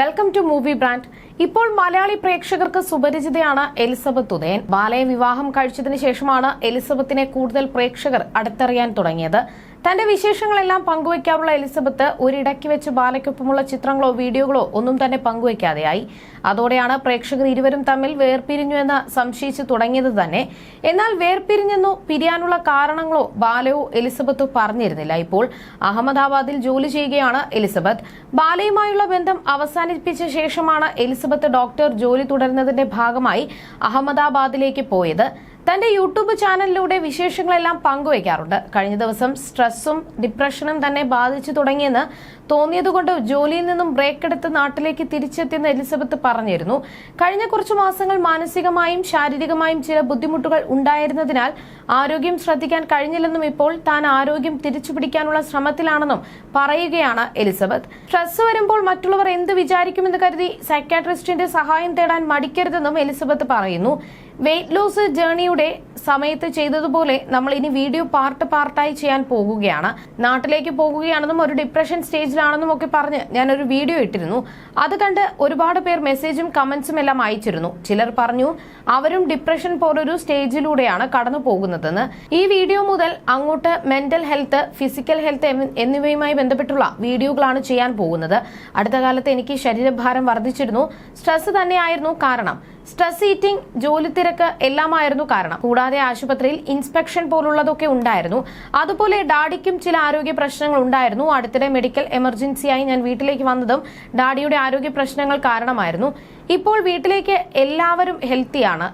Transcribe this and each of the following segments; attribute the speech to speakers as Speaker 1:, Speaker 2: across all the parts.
Speaker 1: Welcome to movie brand ഇപ്പോൾ മലയാളി പ്രേക്ഷകർക്ക് സുപരിചിതയാണ് Elizabeth Udayan. ബാലയെ വിവാഹം കഴിച്ചതിന് ശേഷമാണ് എലിസബത്തിനെ കൂടുതൽ പ്രേക്ഷകർ അടുത്തറിയാൻ തുടങ്ങിയത്. തന്റെ വിശേഷങ്ങളെല്ലാം പങ്കുവയ്ക്കാറുള്ള എലിസബത്ത് ഒരിടയ്ക്ക് വെച്ച് ബാലയ്ക്കൊപ്പമുള്ള ചിത്രങ്ങളോ വീഡിയോകളോ ഒന്നും തന്നെ പങ്കുവയ്ക്കാതെയായി അതോടെയാണ് പ്രേക്ഷകർ ഇരുവരും തമ്മിൽ വേർപിരിഞ്ഞു എന്ന് സംശയിച്ചു തുടങ്ങിയത് തന്നെ. എന്നാൽ വേർപിരിഞ്ഞെന്നോ പിരിയാനുള്ള കാരണങ്ങളോ ബാലയോ എലിസബത്തോ പറഞ്ഞിരുന്നില്ല. ഇപ്പോൾ അഹമ്മദാബാദിൽ ജോലി ചെയ്യുകയാണ് എലിസബത്ത്. ബാലയുമായുള്ള ബന്ധം അവസാനിപ്പിച്ച ശേഷമാണ് എലിസബത്ത് ഡോക്ടർ ജോലി തുടരുന്നതിന്റെ ഭാഗമായി അഹമ്മദാബാദിലേക്ക് പോയത്. തന്റെ യൂട്യൂബ് ചാനലിലൂടെ വിശേഷങ്ങളെല്ലാം പങ്കുവയ്ക്കാറുണ്ട്. കഴിഞ്ഞ ദിവസം സ്ട്രെസ്സും ഡിപ്രഷനും തന്നെ ബാധിച്ചു തുടങ്ങിയെന്ന് തോന്നിയതുകൊണ്ട് ജോലിയിൽ നിന്നും ബ്രേക്ക് എടുത്ത് നാട്ടിലേക്ക് തിരിച്ചെത്തിയെന്ന് എലിസബത്ത് പറഞ്ഞിരുന്നു. കഴിഞ്ഞ കുറച്ചു മാസങ്ങൾ മാനസികമായും ശാരീരികമായും ചില ബുദ്ധിമുട്ടുകൾ ഉണ്ടായിരുന്നതിനാൽ ആരോഗ്യം ശ്രദ്ധിക്കാൻ കഴിഞ്ഞില്ലെന്നും ഇപ്പോൾ താൻ ആരോഗ്യം തിരിച്ചുപിടിക്കാനുള്ള ശ്രമത്തിലാണെന്നും പറയുകയാണ് എലിസബത്ത്. സ്ട്രെസ് വരുമ്പോൾ മറ്റുള്ളവർ എന്ത് വിചാരിക്കുമെന്ന് കരുതി സൈക്കാട്രിസ്റ്റിന്റെ സഹായം തേടാൻ മടിക്കരുതെന്നും എലിസബത്ത് പറയുന്നു. വെയിറ്റ് ലോസ് ജേണിയുടെ സമയത്ത് ചെയ്തതുപോലെ നമ്മൾ ഇനി വീഡിയോ പാർട്ട് പാർട്ടായി ചെയ്യാൻ പോകുകയാണ്. നാട്ടിലേക്ക് പോകുകയാണെന്നും ഒരു ഡിപ്രഷൻ സ്റ്റേജിലാണെന്നും ഒക്കെ പറഞ്ഞ് ഞാനൊരു വീഡിയോ ഇട്ടിരുന്നു. അത് കണ്ട് ഒരുപാട് പേർ മെസ്സേജും കമന്റ്സും എല്ലാം അയച്ചിരുന്നു. ചിലർ പറഞ്ഞു അവരും ഡിപ്രഷൻ പോലൊരു സ്റ്റേജിലൂടെയാണ് കടന്നു പോകുന്നതെന്ന്. ഈ വീഡിയോ മുതൽ അങ്ങോട്ട് മെന്റൽ ഹെൽത്ത് ഫിസിക്കൽ ഹെൽത്ത് എന്നിവയുമായി ബന്ധപ്പെട്ടുള്ള വീഡിയോകളാണ് ചെയ്യാൻ പോകുന്നത്. അടുത്ത കാലത്ത് എനിക്ക് ശരീരഭാരം വർദ്ധിച്ചിരുന്നു. സ്ട്രെസ് തന്നെയായിരുന്നു കാരണം. സ്ട്രെസ് ഈറ്റിംഗ് ജോലി തിരക്ക് എല്ലാമായിരുന്നു കാരണം. കൂടാതെ ആശുപത്രിയിൽ ഇൻസ്പെക്ഷൻ പോലുള്ളതൊക്കെ ഉണ്ടായിരുന്നു. അതുപോലെ ഡാഡിക്കും ചില ആരോഗ്യ പ്രശ്നങ്ങൾ ഉണ്ടായിരുന്നു. അടുത്തിടെ മെഡിക്കൽ എമർജൻസിയായി ഞാൻ വീട്ടിലേക്ക് വന്നതും ഡാഡിയുടെ ആരോഗ്യ പ്രശ്നങ്ങൾ കാരണമായിരുന്നു. ഇപ്പോൾ വീട്ടിലേക്ക് എല്ലാവരും ഹെൽത്തിയാണ്.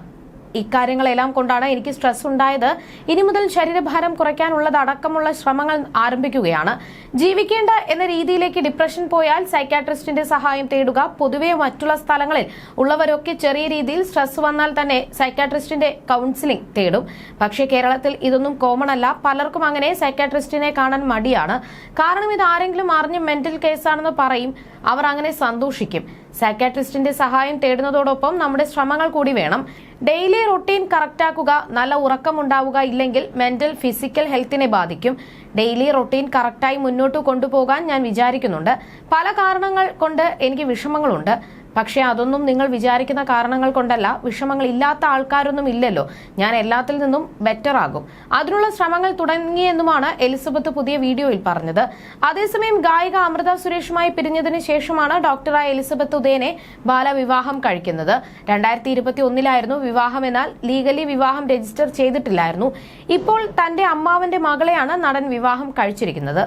Speaker 1: ഇക്കാര്യങ്ങളെല്ലാം കൊണ്ടാണ് എനിക്ക് സ്ട്രെസ് ഉണ്ടായത്. ഇനി മുതൽ ശരീരഭാരം കുറയ്ക്കാനുള്ളതടക്കമുള്ള ശ്രമങ്ങൾ ആരംഭിക്കുകയാണ്. ജീവിക്കേണ്ട എന്ന രീതിയിലേക്ക് ഡിപ്രഷൻ പോയാൽ സൈക്കാട്രിസ്റ്റിന്റെ സഹായം തേടുക പൊതുവെ മറ്റുള്ള സ്ഥലങ്ങളിൽ ഉള്ളവരൊക്കെ ചെറിയ രീതിയിൽ സ്ട്രെസ് വന്നാൽ തന്നെ സൈക്കാട്രിസ്റ്റിന്റെ കൗൺസിലിംഗ് തേടും. പക്ഷേ കേരളത്തിൽ ഇതൊന്നും കോമൺ അല്ല. പലർക്കും അങ്ങനെ സൈക്കാട്രിസ്റ്റിനെ കാണാൻ മടിയാണ്. കാരണം ഇത് ആരെങ്കിലും അറിഞ്ഞ് മെന്റൽ കേസാണെന്ന് പറയും. അവർ അങ്ങനെ സന്തോഷിക്കും. സൈക്കാട്രിസ്റ്റിന്റെ സഹായം തേടുന്നതോടൊപ്പം നമ്മുടെ ശ്രമങ്ങൾ കൂടി വേണം. ഡെയിലി റൊട്ടീൻ കറക്റ്റാക്കുക നല്ല ഉറക്കമുണ്ടാവുക ഇല്ലെങ്കിൽ മെന്റൽ ഫിസിക്കൽ ഹെൽത്തിനെ ബാധിക്കും. ഡെയിലി റൊട്ടീൻ കറക്റ്റായി മുന്നോട്ട് കൊണ്ടുപോകാൻ ഞാൻ വിചാരിക്കുന്നുണ്ട്. പല കാരണങ്ങൾ കൊണ്ട് എനിക്ക് വിഷമങ്ങളുണ്ട്. പക്ഷേ അതൊന്നും നിങ്ങൾ വിചാരിക്കുന്ന കാരണങ്ങൾ കൊണ്ടല്ല. വിഷമങ്ങൾ ഇല്ലാത്ത ആൾക്കാരൊന്നും ഇല്ലല്ലോ. ഞാൻ എല്ലാത്തിൽ നിന്നും ബെറ്റർ ആകും. അതിനുള്ള ശ്രമങ്ങൾ തുടങ്ങിയെന്നുമാണ് എലിസബത്ത് പുതിയ വീഡിയോയിൽ പറഞ്ഞത്. അതേസമയം ഗായിക അമൃത സുരേഷുമായി പിരിഞ്ഞതിന് ശേഷമാണ് ഡോക്ടറായ എലിസബത്ത് ഉദയനെ ബാലവിവാഹം കഴിക്കുന്നത്. രണ്ടായിരത്തി ഇരുപത്തി ഒന്നിലായിരുന്നു വിവാഹം എന്നാൽ ലീഗലി വിവാഹം രജിസ്റ്റർ ചെയ്തിട്ടില്ലായിരുന്നു. ഇപ്പോൾ തന്റെ അമ്മാവന്റെ മകളെയാണ് നടൻ വിവാഹം കഴിച്ചിരിക്കുന്നത്.